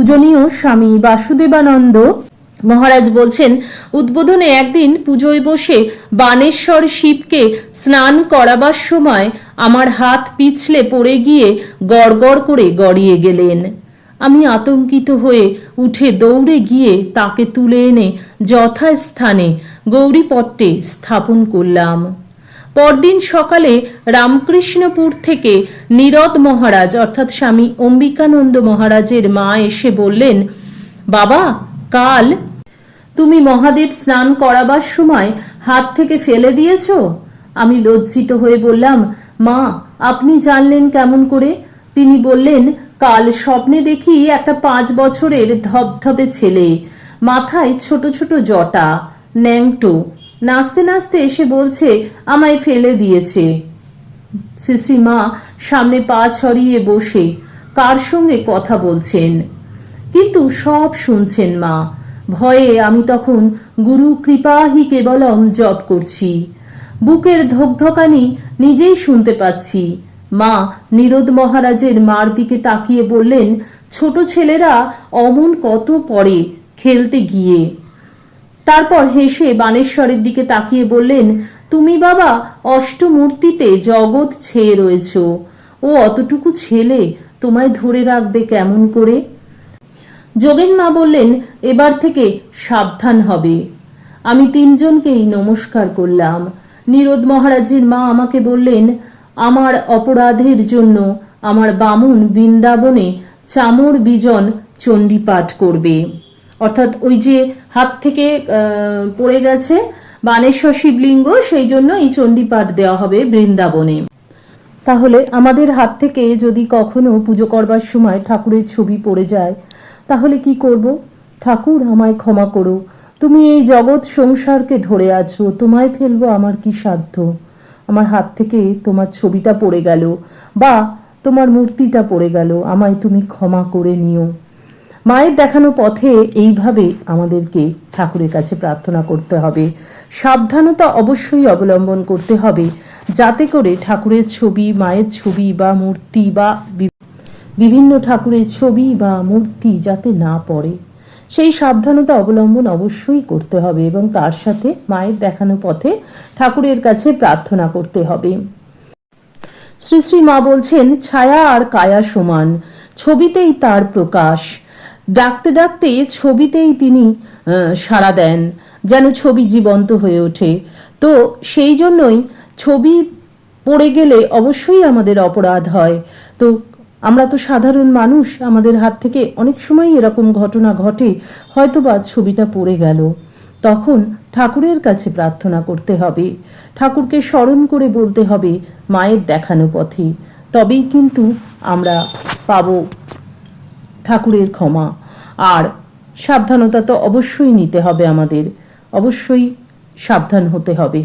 পূজনীয় স্বামী বাসুদেবানন্দ। মহারাজ বলছেন, উদ্বোধনে একদিন পুজোয় বসে বানেশ্বর শিবকে স্নান করাবার সময় আমার হাত পিছলে পড়ে গিয়ে গড়গড় করে গড়িয়ে গেলেন। আমি আতঙ্কিত হয়ে উঠে দৌড়ে গিয়ে তাকে তুলে এনে যথাস্থানে গৌরীপট্টে স্থাপন করলাম। পরদিন সকালে রামকৃষ্ণপুর থেকে নীরদ মহারাজ, অর্থাৎ স্বামী অম্বিকানন্দ মহারাজের মা এসে বললেন, বাবা, কাল তুমি মহাদেব স্নান করাবার সময় হাত থেকে ফেলে দিয়েছ? আমি লজ্জিত হয়ে বললাম, মা, আপনি জানলেন কেমন করে? তিনি বললেন, কাল স্বপ্নে দেখি একটা পাঁচ বছরের ধবধবে ছেলে, মাথায় ছোট ছোট জটা, ন্যাংটো নাচতে নাচতে এসে বলছে, আমায় ফেলে দিয়েছে। শ্রী মা সামনে পা ছড়িয়ে বসে, কার সঙ্গে কথা বলছেন? কিন্তু সব শুনছেন মা। ভয়ে আমি তখন গুরু কৃপাহি কেবলম জপ করছি। বুকের ধকধকানি নিজেই শুনতে পাচ্ছি। মা নিরোদ মহারাজের মার দিকে তাকিয়ে বললেন, ছোট ছেলেরা অমন কত পড়ে খেলতে গিয়ে। তারপর হেসে বানেশ্বরের দিকে তাকিয়ে বললেন, তুমি বাবা, অষ্টমূর্তিতে জগৎ ছেয়ে রয়েছ। ও অতটুকু ছেলে, তোমায় ধরে রাখবে কেমন করে? যোগেন মা বললেন, এবার থেকে সাবধান হবে। আমি তিনজনকেই নমস্কার করলাম। নিরোদ মহারাজের মা আমাকে বললেন, আমার অপরাধের জন্য আমার বামুন বৃন্দাবনে চামর বিজন চণ্ডীপাঠ করবে। অর্থাৎ ওই যে হাত থেকে পড়ে গেছে বানেশ্বর শিবলিঙ্গ, সেই জন্য এই চণ্ডীপাঠ দেওয়া হবে বৃন্দাবনে। তাহলে আমাদের হাত থেকে যদি কখনো পুজো করবার সময় ঠাকুরের ছবি পড়ে যায়, তাহলে কি করব? ঠাকুর, আমায় ক্ষমা করো। তুমি এই জগৎ সংসারকে ধরে আছো, তোমায় ফেলব আমার কি সাধ্য? আমার হাত থেকে তোমার ছবিটা পড়ে গেল, বা তোমার মূর্তিটা পড়ে গেল, আমায় তুমি ক্ষমা করে নিও। মায়ের দেখানো পথে এইভাবে আমাদেরকে ঠাকুরের কাছে প্রার্থনা করতে হবে। সাবধানতা অবশ্যই অবলম্বন করতে হবে, যাতে করে ঠাকুরের ছবি, মায়ের ছবি বা মূর্তি বা বিভিন্ন ঠাকুরের ছবি বা মূর্তি যাতে না পড়ে। সেই সাবধানতা অবলম্বন অবশ্যই করতে হবে এবং তার সাথে মায়ের দেখানো পথে ঠাকুরের কাছে প্রার্থনা করতে হবে। শ্রী শ্রী মা বলছেন, ছায়া আর কায়া সমান, ছবিতেই তার প্রকাশ। ডাকতে ডাকতে ছবিতেই তিনি সাড়া দেন, যেন ছবি জীবন্ত হয়ে ওঠে। তো সেই জন্যই ছবি পড়ে গেলে অবশ্যই আমাদের অপরাধ হয়। তো আমরা তো সাধারণ মানুষ, আমাদের হাত থেকে অনেক সময় এরকম ঘটনা ঘটে, হয়তোবা ছবিটা পড়ে গেল। তখন ঠাকুরের কাছে প্রার্থনা করতে হবে। ঠাকুরকে স্মরণ করে বলতে হবে, মায়ের দেখানো পথে। তবেই কিন্তু আমরা পাব ঠাকুরের ক্ষমা। আর সাবধানতা তো অবশ্যই নিতে হবে আমাদের। অবশ্যই সাবধান হতে হবে।